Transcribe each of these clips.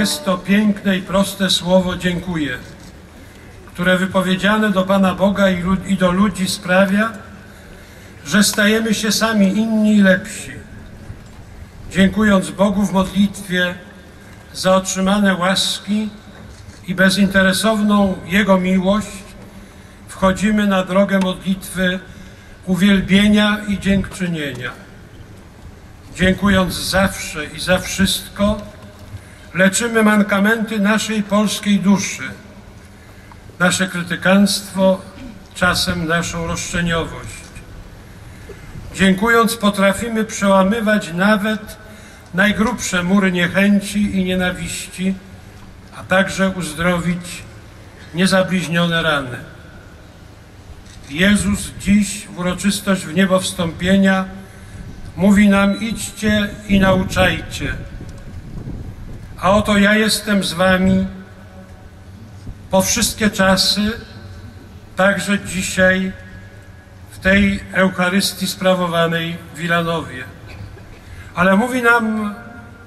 Jest to piękne i proste słowo dziękuję, które wypowiedziane do Pana Boga i, do ludzi sprawia, że stajemy się sami inni i lepsi. Dziękując Bogu w modlitwie za otrzymane łaski i bezinteresowną Jego miłość, wchodzimy na drogę modlitwy uwielbienia i dziękczynienia. Dziękując zawsze i za wszystko, leczymy mankamenty naszej polskiej duszy, nasze krytykanstwo, czasem naszą roszczeniowość. Dziękując potrafimy przełamywać nawet najgrubsze mury niechęci i nienawiści, a także uzdrowić niezabliźnione rany. Jezus dziś w uroczystość w niebo wstąpienia mówi nam idźcie i nauczajcie. A oto ja jestem z wami po wszystkie czasy, także dzisiaj w tej Eucharystii sprawowanej w Wilanowie. Ale mówi nam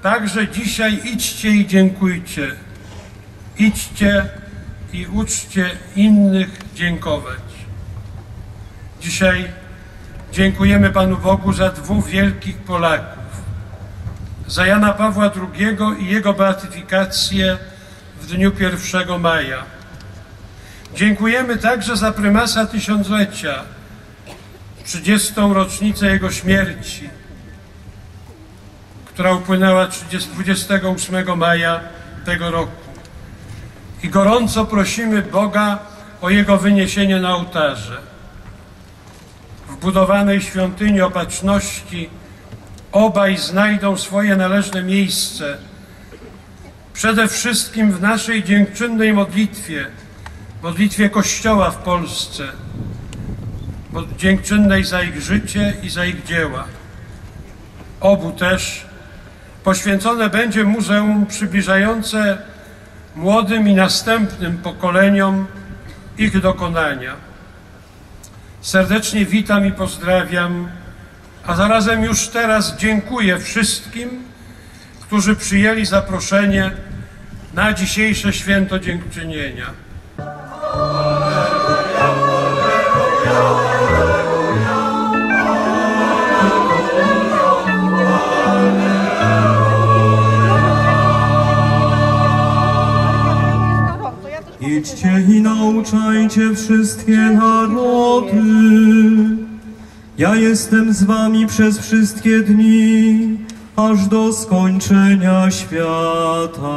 także dzisiaj idźcie i dziękujcie. Idźcie i uczcie innych dziękować. Dzisiaj dziękujemy Panu Bogu za dwóch wielkich Polaków za Jana Pawła II i jego beatyfikację w dniu 1 maja. Dziękujemy także za prymasa tysiąclecia, 30. rocznicę jego śmierci, która upłynęła 30, 28 maja tego roku. I gorąco prosimy Boga o jego wyniesienie na ołtarze. W budowanej świątyni opatrzności obaj znajdą swoje należne miejsce. Przede wszystkim w naszej dziękczynnej modlitwie, modlitwie Kościoła w Polsce, dziękczynnej za ich życie i za ich dzieła. Obu też poświęcone będzie muzeum przybliżające młodym i następnym pokoleniom ich dokonania. Serdecznie witam i pozdrawiam a zarazem już teraz dziękuję wszystkim, którzy przyjęli zaproszenie na dzisiejsze święto dziękczynienia. Idźcie i nauczajcie wszystkie narody. Ja jestem z wami przez wszystkie dni, aż do skończenia świata.